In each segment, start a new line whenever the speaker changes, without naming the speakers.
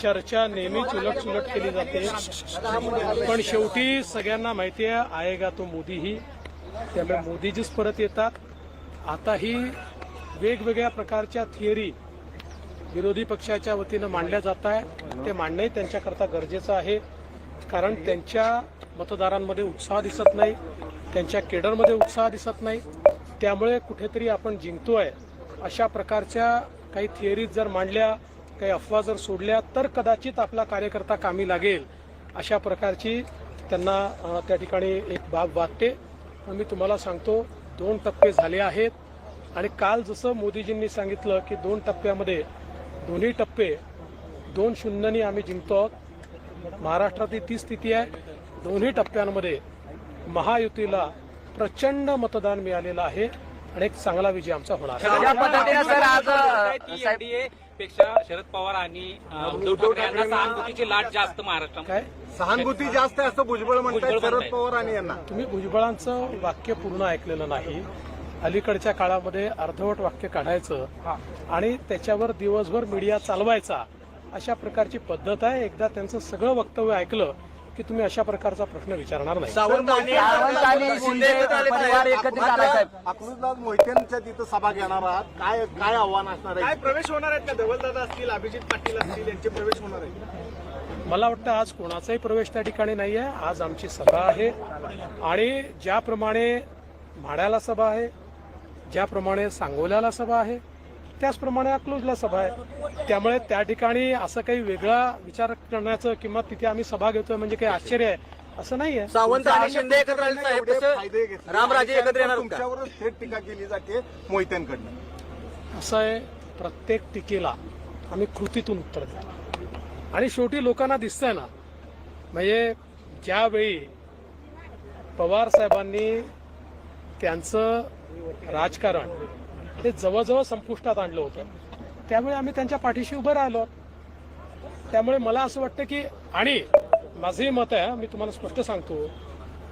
चर्चा नेहमीच उलट सुलट केली जाते. पण शेवटी सगळ्यांना माहिती आहे आएगा तो मोदीही? त्यामुळे मोदीजीच परत येतात. आताही वेगवेगळ्या प्रकारच्या थिअरी विरोधी पक्षाच्या वतीनं मांडल्या जात आहे. ते मांडणंही त्यांच्याकरता गरजेचं आहे. कारण त्यांच्या मतदारांमध्ये उत्साह दिसत नाही. त्यांच्या केडरमध्ये उत्साह दिसत नाही. त्यामुळे कुठेतरी आपण जिंकतोय अशा प्रकारच्या काही थिअरीज जर मांडल्या काही अफवा जर सोडल्या तर कदाचित आपला कार्यकर्ता कामी लागेल. अशा प्रकारची त्यांना त्या ठिकाणी एक बाब वाटते. पण मी तुम्हाला सांगतो दोन टप्पे झाले आहेत. आणि काल जसं मोदीजींनी सांगितलं की दोन टप्प्यामध्ये दोन्ही टप्पे दोन शून्यनी आम्ही जिंकतो आहोत. महाराष्ट्रातली ती स्थिती आहे. दोन्ही टप्प्यांमध्ये महायुतीला प्रचंड मतदान मिळालेलं आहे. आणि एक चांगला विजय आमचा होणार. आहे
ज्या पद्धतीने सर आज अ, साहेब
एनडीए पेक्षा शरद पवार आणि उद्धव ठाकरे सहानुभूतीची लाट जास्त महाराष्ट्रात
काय?
सहानुभूती जास्त आहे असं भुजबळ म्हणतात शरद. पवार आणि यांना.
तुम्ही भुजबळांचं वाक्य पूर्ण ऐकलेलं नाही. अलीकडच्या काळामध्ये अर्धवट वाक्य काढायचं आणि त्याच्यावर दिवसभर मीडिया चालवायचा अशा प्रकारची पद्धत आहे. एकदा त्यांचं सगळं वक्तव्य ऐकलं की तुम्ही अशा प्रकारचा प्रश्न विचारणार नाही.
सावंत आणि शिंदे परिवार एकत्रित आला साहेब.
अकलूजदास मोहित्यांच्या तिथं सभा घेणार आहात. काय काय आव्हान असणार
काय
आहे
प्रवेश होणार आहेत का? धवलदादा असतील अभिजित पाटील असतील यांचे प्रवेश होणार आहेत.
मला वाटतं आज कोणाचाही प्रवेश त्या ठिकाणी नाही आहे आज आमची सभा आहे. आणि ज्याप्रमाणे म्हाड्याला सभा आहे ज्याप्रमाणे सांगोल्याला सभा आहे त्याचप्रमाणे अकलूजला सभा आहे त्यामुळे त्या ठिकाणी असं काही वेगळा विचार करण्याचं किंवा तिथे आम्ही सभा घेतोय म्हणजे काही आश्चर्य आहे असं नाही आहे
सावंत आणि शिंदे एकत्र आले साहेब तसं. रामराजे एकत्र येणार का?
तुमच्यावरच थेट टीका केली जाते मोहित्यांकडनं
असं आहे प्रत्येक टीकेला आम्ही कृतीतून उत्तर देतो आणि शेवटी लोकांना दिसतंय ना म्हणजे ज्यावेळी पवार साहेबांनी त्यांचं राजकारण ते जवळजवळ संपुष्टात आणलं होतं. त्यामुळे आम्ही त्यांच्या पाठीशी उभं राहिलो. त्यामुळे मला असं वाटतं की आणि माझंही मत आहे मी तुम्हाला स्पष्ट सांगतो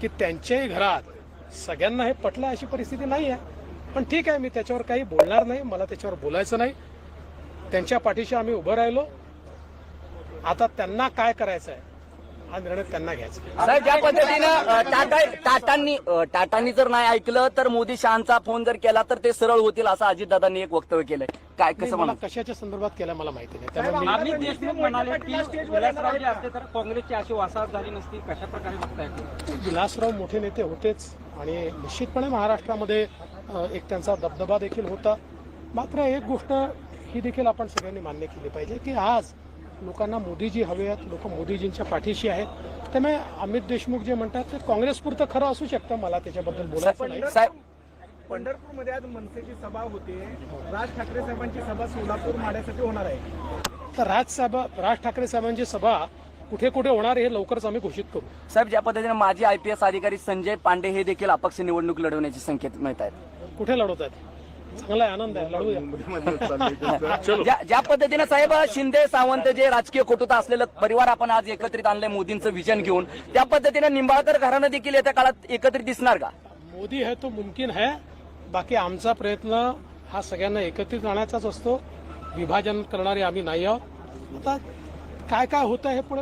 की त्यांच्याही घरात सगळ्यांना हे पटलं अशी परिस्थिती नाही आहे. पण ठीक आहे मी त्याच्यावर काही बोलणार नाही मला त्याच्यावर बोलायचं नाही. त्यांच्या पाठीशी आम्ही उभं राहिलो. आता त्यांना काय करायचं आहे हा निर्णय त्यांना घ्यायचा.
साहेब ज्या पद्धतीनं टाटा टाटांनी टाटांनी जर नाही ऐकलं तर मोदी शहाचा फोन जर केला तर ते सरळ होतील असं अजितदादांनी एक वक्तव्य केलंय. काय कसं
मला कशाच्या संदर्भात केलं मला माहिती नाही. त्यामुळे मी
अमित देशमुख म्हणाले की विलासराव जे असते तर काँग्रेसची अशी वासाहत झाली नसती. कशा प्रकारे बघताय
विलासराव मोठे नेते होतेच आणि निश्चितपणे महाराष्ट्रामध्ये एक त्यांचा दबदबा देखील होता. मात्र एक गोष्ट ही देखील आपण सगळ्यांनी मान्य केली पाहिजे की आज लोकांना मोदीजी हवे आहेत लोक मोदीजींच्या पाठीशी आहेत. त्यामुळे अमित देशमुख जे म्हणतात ते काँग्रेसपुरतं खरं असू शकतं मला त्याच्याबद्दल बोलायचं
साहेब
पंढरपूरमध्ये आज मनसेची सभा होते. राज ठाकरे साहेबांची सभा सोलापूर माड्यासाठी होणार आहे.
तर राज साहेब राज ठाकरे साहेबांची सभा कुठे कुठे होणार हे लवकरच आम्ही घोषित करू.
साहेब ज्या पद्धतीने माजी आय पी एस अधिकारी संजय पांडे हे देखील अपक्ष निवडणूक लढवण्याचे संकेत मिळत आहेत.
कुठे लढवत आहेत? चांगला आनंद आहे लढूया.
ज्या ज्या पद्धतीने साहेब शिंदे सावंत जे राजकीय कुटुंब असलेलं परिवार आपण आज एकत्रित आणलंय मोदींचं विजन घेऊन त्या पद्धतीने निंबाळकर घराणं देखील येत्या काळात एकत्रित दिसणार का?
मोदी है तो मुमकिन है बाकी आमचा प्रयत्न हा सगळ्यांना एकत्रित आणण्याचाच असतो. विभाजन करणारे आम्ही नाही आहोत. आता काय काय होतं हे पुढे